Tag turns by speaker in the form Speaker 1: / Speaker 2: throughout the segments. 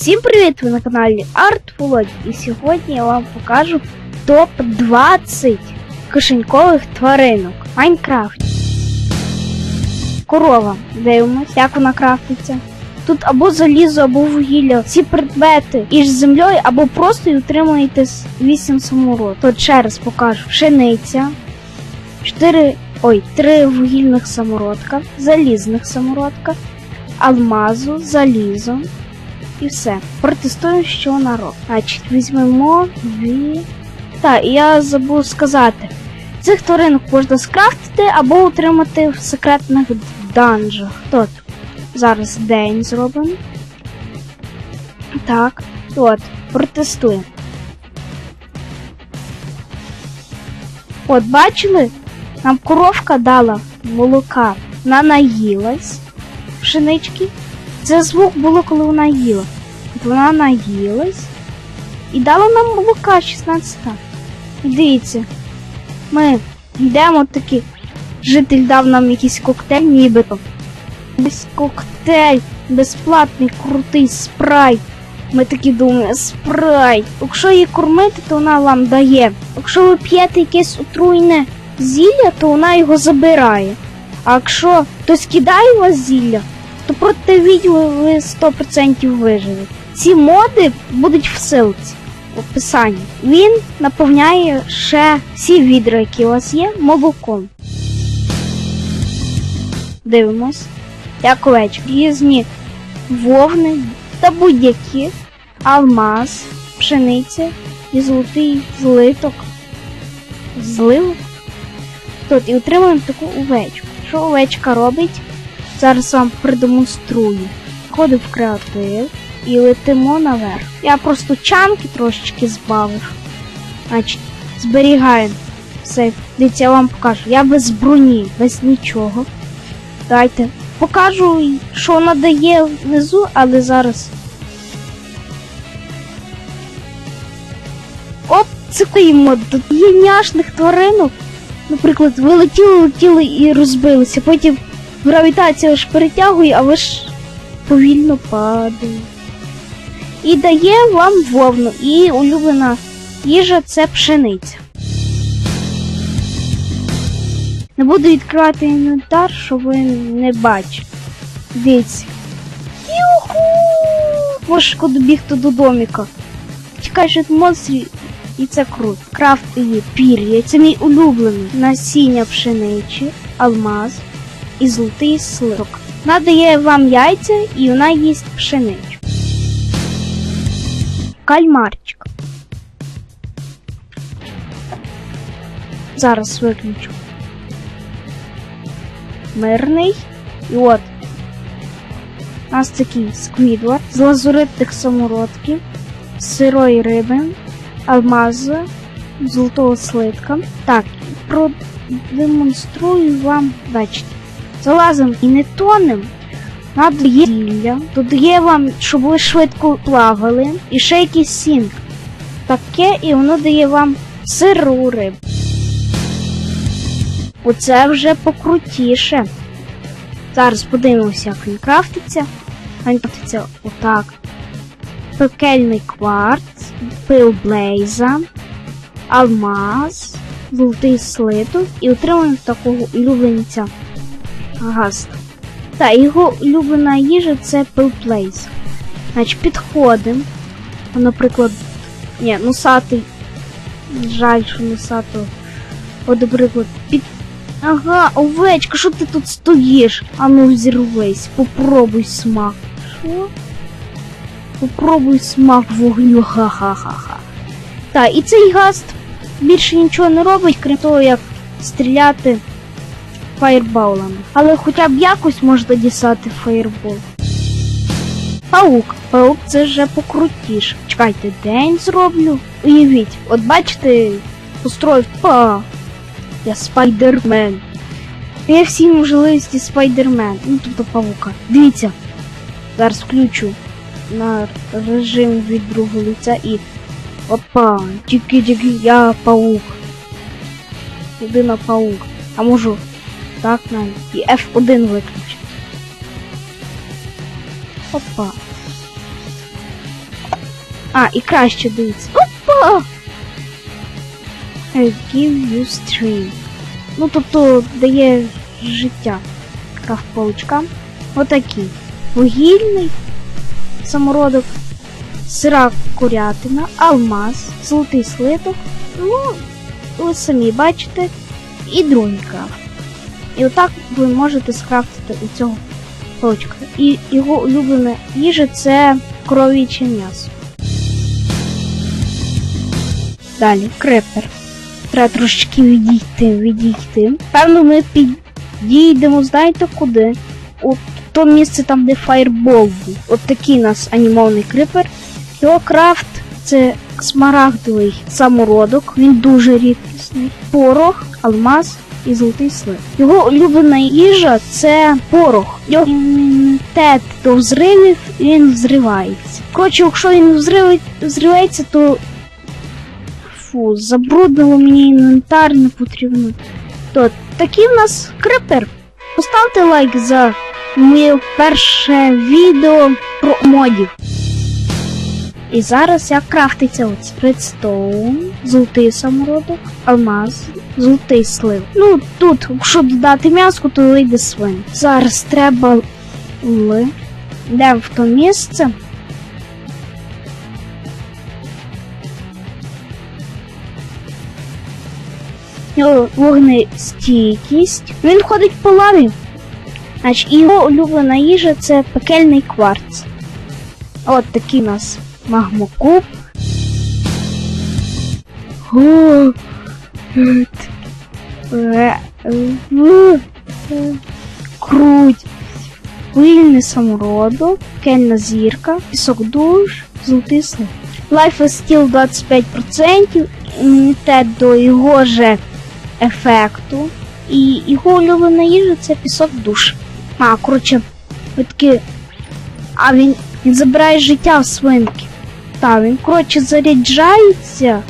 Speaker 1: Всім привіт! Ви на каналі Арт. І сьогодні я вам покажу топ 20 кишенькових тваринок в Майнкрафті. Корова. Дивимось, як вона крафтиться. Тут або залізо, або вугілля. Ці предмети із землею, або просто й утримуєте 8 самород. Тут ще раз покажу. Пшениця, 4, ой, 3 вугільних самородка, залізних самородка, алмазу, залізо. І все. Протестуємо, що робить. Значить, візьмемо дві. Так, я забув сказати. Цих тваринок можна скрафтити або отримати в секретних данжах. Тут. Зараз день зробимо. Так, от, протестуємо. От, бачили? Нам коровка дала молока. Вона наїлась пшенички. Це звук було, коли вона їла. Вона наїлась і дала нам молока 16. І дивіться, ми йдемо такі. Житель дав нам якийсь коктейль, нібито. Ось коктейль, безплатний, крутий спрайт. Ми такі думаємо, спрайт. Якщо її кормити, то вона вам дає. Якщо ви п'єте якесь отруйне зілля, то вона його забирає. А якщо хтось кидає у вас зілля, то проти відео ви 100% виживете. Ці моди будуть в ссылці, в описанні. Він наповняє ще всі відра, які у вас є, молоком. Дивимось. Як овечки. Різні вовни та будь-які. Алмаз, пшениця і золотий злиток. Зливок. Тут і отримуємо таку овечку. Що овечка робить? Зараз вам продемонструю. Входимо в креатив і летимо наверх. Я просто чанки трошечки збавив. Значить, зберігаємо сейф. Дивіться, я вам покажу. Я без броні, без нічого. Дайте. Покажу, що вона дає внизу, але зараз. Оп. Тут є няшних тваринок. Наприклад, ви летіли, і розбилися. Потім гравітація ж перетягує, а ви ж повільно падаєте. І дає вам вовну. І улюблена їжа це пшениця. Не буду відкривати інвентар, щоб ви не бачили. Дивіться. Юху! Важко добігти до доміка. Тікаєш від монстрів, і це круто. Крафт її пір'я. Це мій улюблений. Насіння пшеничі, алмаз і золотий слиток. Вона дає вам яйця і вона їсть пшеничу. Кальмарчик. Зараз виключу. Мирний. І от. У нас такий сквідвард з лазуритних самородків, сирої риби, алмазу, золотого слитка. Так, продемонструю вам, бачите. Залазимо і не тонем. Надо є зілля, додає вам, щоб ви швидко плавали, і ще якийсь сінк. Таке, і воно дає вам сиру рибу. Оце вже покрутіше. Зараз подивимося, як він крафтиться. Він крафтиться отак. Пекельний кварц, пил блейза, алмаз, золотий слиток і отримуємо такого улюбленця газ. Та його улюблена їжа це пилплейс. Значить, підходимо. Наприклад, ні, носатий. Жаль, що носатого. От, наприклад, під. Ага, овечка, що ти тут стоїш? Ану взірвись, попробуй смак. Що? Попробуй смак вогню, ха-ха-ха-ха. Так, і цей гаст більше нічого не робить, крім того, як стріляти фаєрболами. Але хоча б якось можна дістати фаєрбол. Паук. Паук це вже покрутіше. Чекайте, день зроблю. Уявіть, от бачите, построїв па. Я спайдермен. Я всі можливості спайдермен. Ну тобто павука. Дивіться. Зараз включу на режим від другого лиця і. Опа! Тільки-тільки я паук. Людина паук. А можу так навіть. І F1 виключити. Опа. А, і краще дивіться. Опа! I give you stream. Ну, тобто дає життя. Крафт паучка. Отакий. Вугільний самородок, сира курятина, алмаз, золотий слиток. Ну, ви самі бачите. І крафт. І отак ви можете скрафтити у цього паучка. І його улюблена їжа це коров'яче м'ясо. Далі, крепер. Треба трошечки відійти, відійти. Певно, ми підійдемо, знаєте куди? У то місце там, де фаєрбол був. От такий у нас анімований крипер. Його крафт це смарагдовий самородок, він дуже рідкісний. Порох, алмаз і золотий слив. Його улюблена їжа це порох. Його імунітет до взривів він взривається. Коротше, якщо він взрив... взривається, то фу, забруднило мені інвентар, не потрібно. То такий в нас крипер. Поставте лайк за моє перше відео про модів. І зараз як крафтиться оці редстоун, золотий самородок, алмаз, золотий слив. Ну тут, якщо додати м'яско, то вийде свин. Зараз треба ли. Йдемо в то місце. Вогнестійкість. Він ходить по лаві. Значить, його улюблена їжа це пекельний кварц. От такий у нас магмокуб. О, Круть. Пильний самородок, пекельна зірка, пісок душ, золотий слив. Life is Steel 25%, імунітет до його же ефекту. І його улюблена їжа це пісок душ. А, коротше, ви такі. А він, він забирає життя в свинки. Та, він, коротше, заряджається.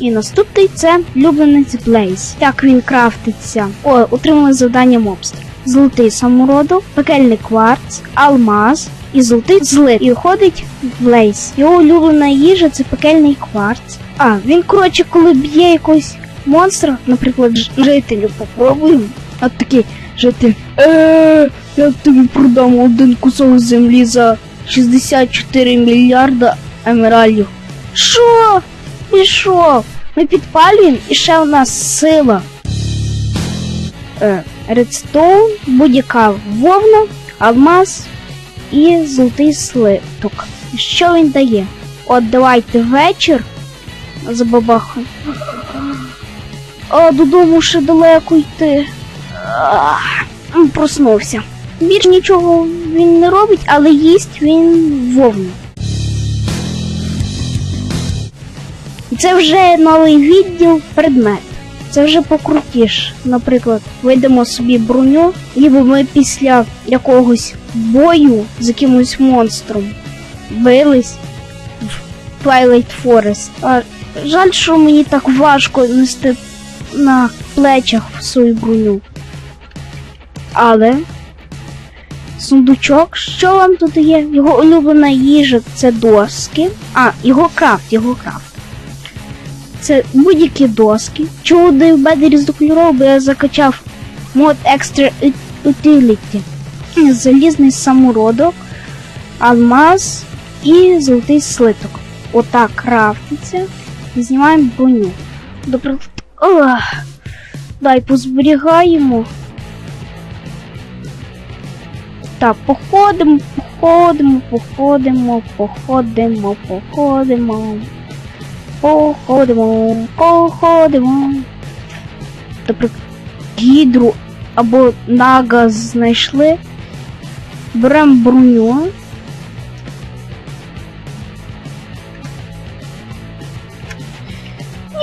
Speaker 1: І наступний це улюбленець Блейз. Як він крафтиться? О, отримали завдання мобстр. Золотий самородок, пекельний кварц, алмаз і золотий злит. І входить в Блейз. Його улюблена їжа це пекельний кварц. А, він, коротше, коли б'є якогось монстра, наприклад, жителю, попробуємо. От такий житель. Е, я тобі продам один кусок землі за 64 мільярда емеральдів. Що? Що? Ми підпалюємо і ще у нас сила. Е, редстоун, будь-яка вовна, алмаз і золотий слиток. Що він дає? От давайте вечір забабахаємо. А додому ще далеко йти. Проснувся. Більш нічого він не робить, але їсть він вовну. Це вже новий відділ предмет. Це вже покрутіше. Наприклад, вийдемо собі броню, ніби ми після якогось бою з якимось монстром бились в Twilight Forest. А, жаль, що мені так важко нести на плечах свою броню. Але сундучок, що вам тут є? Його улюблена їжа це доски. А, його крафт, його крафт. Це будь-які доски. Чому даю беди різнокольоровий, бо я закачав мод Extra Utility. Залізний самородок, алмаз і золотий слиток. Отак крафтиться. Знімаємо броню. Добре. Ох. Дай позберігаємо. Так, походимо, походимо, походимо, походимо, походимо. Походимо, походимо. Добре, гідру або нага знайшли. Беремо броню.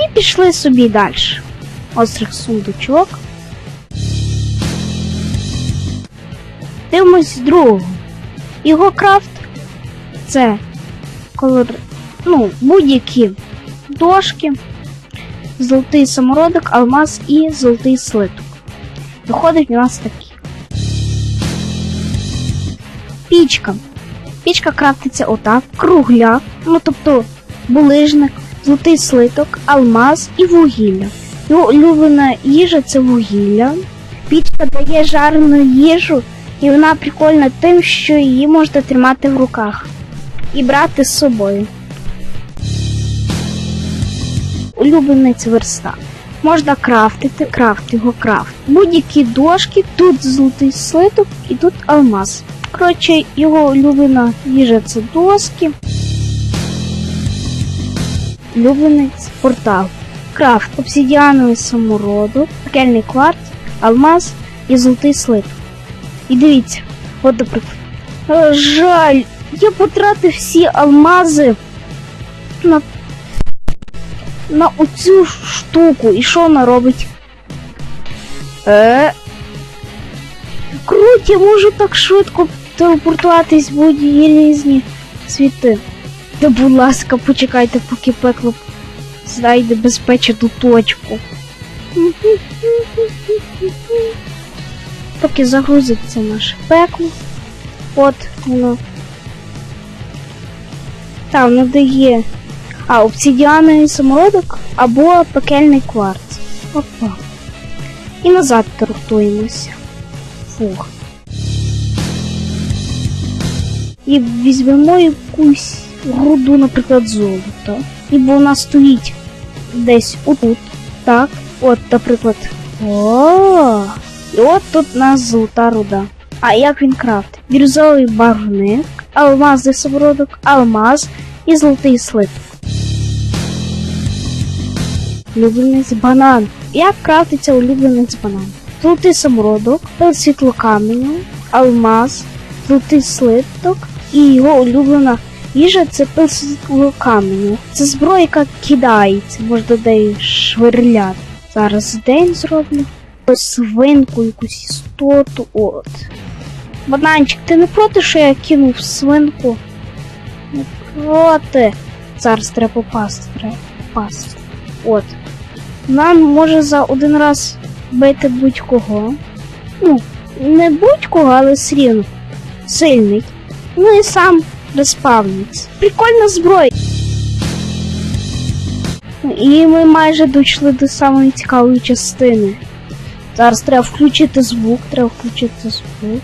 Speaker 1: І пішли собі далі. Острих сундучок. Дивимось другого. Його крафт це колор, ну, будь-які дошки, золотий самородок, алмаз і золотий слиток. Виходить у нас такі. Пічка. Пічка крафтиться отак, кругляк, ну тобто булижник, золотий слиток, алмаз і вугілля. Його улюблена їжа це вугілля. Пічка дає жарену їжу, і вона прикольна тим, що її можна тримати в руках і брати з собою. Улюбленець верстак. Можна крафтити, крафт його крафт. Будь-які дошки, тут золотий слиток і тут алмаз. Коротше, його улюблена їжа це доски. Улюбленець портал. Крафт, обсидіановий самородок, пекельний кварц, алмаз і золотий слиток. І дивіться, от наприклад. Е, Жаль, я потратив всі алмази на, на оцю штуку. І що вона робить? Е. Круть, я можу так швидко телепортуватись в будь-які різні світи. Та будь ласка, почекайте, поки пекло знайде безпечну точку. Поки загрузиться наше пекло. От воно. Там воно дає. А, обсидіановий самородок або пекельний кварц. Опа. І назад торгуємося. Фух. І візьмемо якусь руду, наприклад, золота. І бо вона стоїть десь отут. Так. От, наприклад. О. І от тут у нас золота руда. А як він крафт? Бірюзовий барвник, алмазний самородок, алмаз і золотий слиток. Улюбленець банан. Як крафтиться улюбленець банан? Золотий самородок, пил світлокаменю, алмаз, золотий слиток і його улюблена їжа це пил світлокаменю. Це зброя, яка кидається, можна нею швирляти. Зараз день зроблю. Свинку, якусь істоту. От. Бананчик, ти не проти, що я кинув свинку? Не проти. Зараз треба попасти, треба попасти. От. Нам може за один раз бити будь-кого. Ну, не будь-кого, але все рівно. Сильний. Ну і сам респавниться. Прикольна зброя. І ми майже дійшли до самої цікавої частини. Зараз треба включити звук, треба включити звук.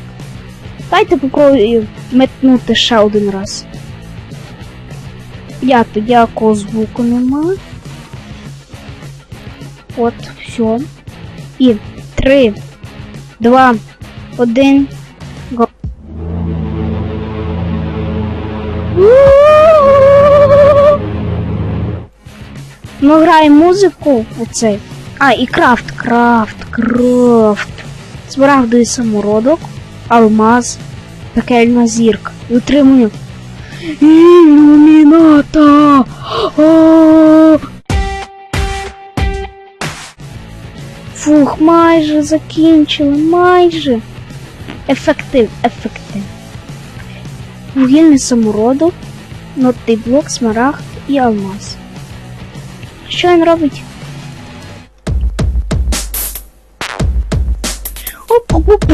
Speaker 1: Дайте попробую метнути ще один раз. Я то ніякого звуку нема. От, все. І три, два, один. Го. Ну, грає музику оцей. А, і крафт, крафт, крафт. Смарагдовий самородок, алмаз, пекельна зірка. І отримую. Ілюміната! Фух, майже закінчили, майже. Ефектив, ефектив. Вугільний самородок, нотний блок, смарагд і алмаз. Що він робить? Оп-оп-оп.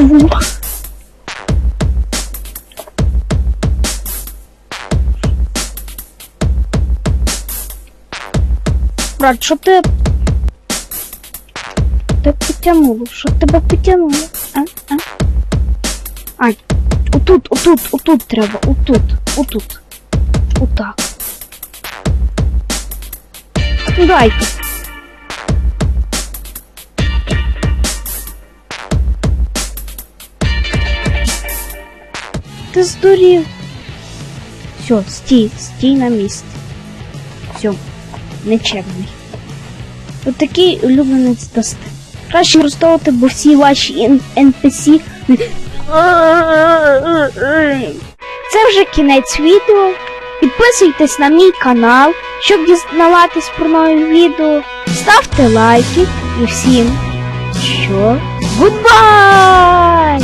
Speaker 1: Брат, що ти... Ти потягнуло? Що тебе потягнуло? А? А? Ай, отут, отут, отут треба, отут, отут. Отак. Ну дайте. Ти здурів. Все, стій, стій на місці. Все, нечемний. Отакий улюбленець дасти. Краще використовувати, бо всі ваші NPC. Це вже кінець відео. Підписуйтесь на мій канал, щоб дізнаватись про нові відео. Ставте лайки і всім що гудбай!